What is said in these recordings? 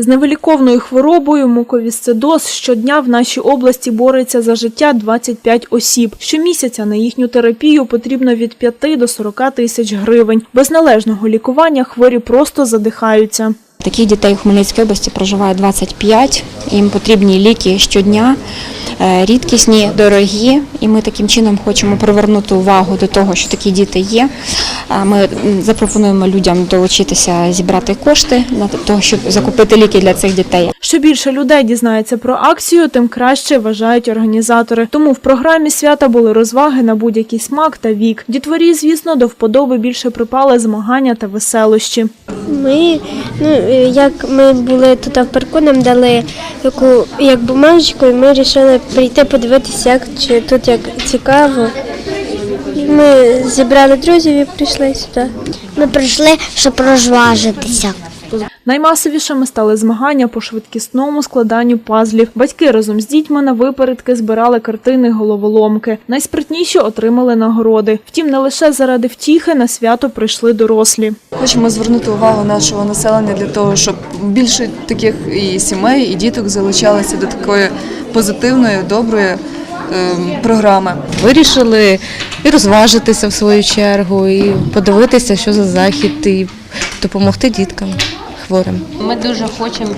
З невиліковною хворобою муковісцидоз щодня в нашій області бореться за життя 25 осіб. Щомісяця на їхню терапію потрібно від 5 до 40 тисяч гривень. Без належного лікування хворі просто задихаються. Таких дітей у Хмельницькій області проживає 25. Їм потрібні ліки щодня, е, рідкісні, дорогі. І ми таким чином хочемо привернути увагу до того, що такі діти є. А Ми запропонуємо людям долучитися, зібрати кошти на того, щоб закупити ліки для цих дітей. Що більше людей дізнається про акцію, тим краще вважають організатори. Тому в програмі свята були розваги на будь-який смак та вік. Дітворі, звісно, до вподоби більше припали змагання та веселощі. Ми, ну, як ми були тут в парку, нам дали таку як бумажку, і ми вирішили прийти подивитися, як чи тут як цікаво. Ми зібрали друзів і прийшли сюди. Ми прийшли, щоб розважитися. Наймасовішими стали змагання по швидкісному складанню пазлів. Батьки разом з дітьми на випередки збирали картини головоломки. Найспритніші отримали нагороди. Втім, не лише заради втіхи на свято прийшли дорослі. Хочемо звернути увагу нашого населення для того, щоб більше таких і сімей, і діток залучалися до такої позитивної, доброї ем, програми. Вирішили і розважитися в свою чергу, і подивитися, що за захід, і допомогти діткам хворим. Ми дуже хочемо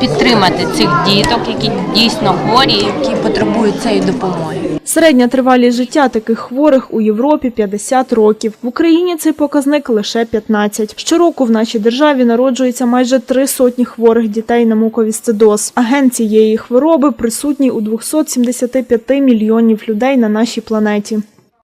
підтримати цих діток, які дійсно хворі, які потребують цієї допомоги. Середня тривалість життя таких хворих у Європі 50 років. В Україні цей показник лише 15. Щороку в нашій державі народжується майже три сотні хворих дітей на муковісцидоз. А ген цієї хвороби присутній у 275 мільйонів людей на нашій планеті.